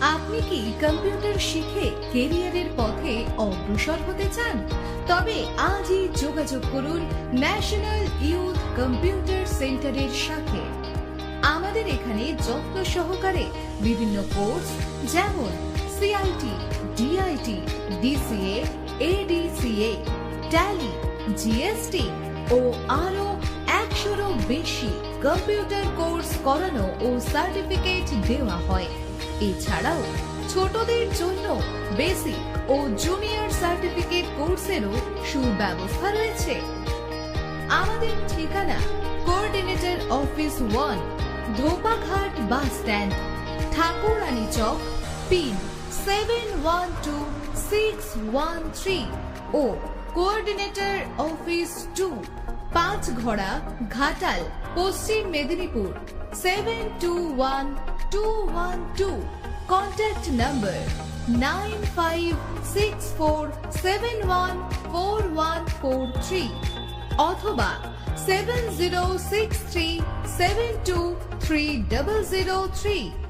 আপনি কি কম্পিউটার শিখে কেরিয়ারের পথে অগ্রসর হতে চান? তবে আজই যোগাযোগ করুন ন্যাশনাল ইউথ কম্পিউটার সেন্টারের সাথে। আমাদের এখানে যত্ন সহকারে বিভিন্ন কোর্স যেমন CIT DIT DCA ADCA Tally GST ও আরও একশোরও বেশি কম্পিউটার কোর্স করানো ও সার্টিফিকেট দেওয়া হয়। এছাড়াও ছোটদের জন্য বেসিক ও জুনিয়র সার্টিফিকেট কোর্সেরও সুব্যবস্থা রয়েছে। আমাদের ঠিকানা coordinator office one Dhopaghat bus stand Thakurani Chak pin seven one two six one three ও কোঅর্ডিনেটর অফিস টু পাঁচ ঘোড়া Ghatal, Paschim Medinipur seven two one 212. Contact number 9564714143 অথবা 7063723003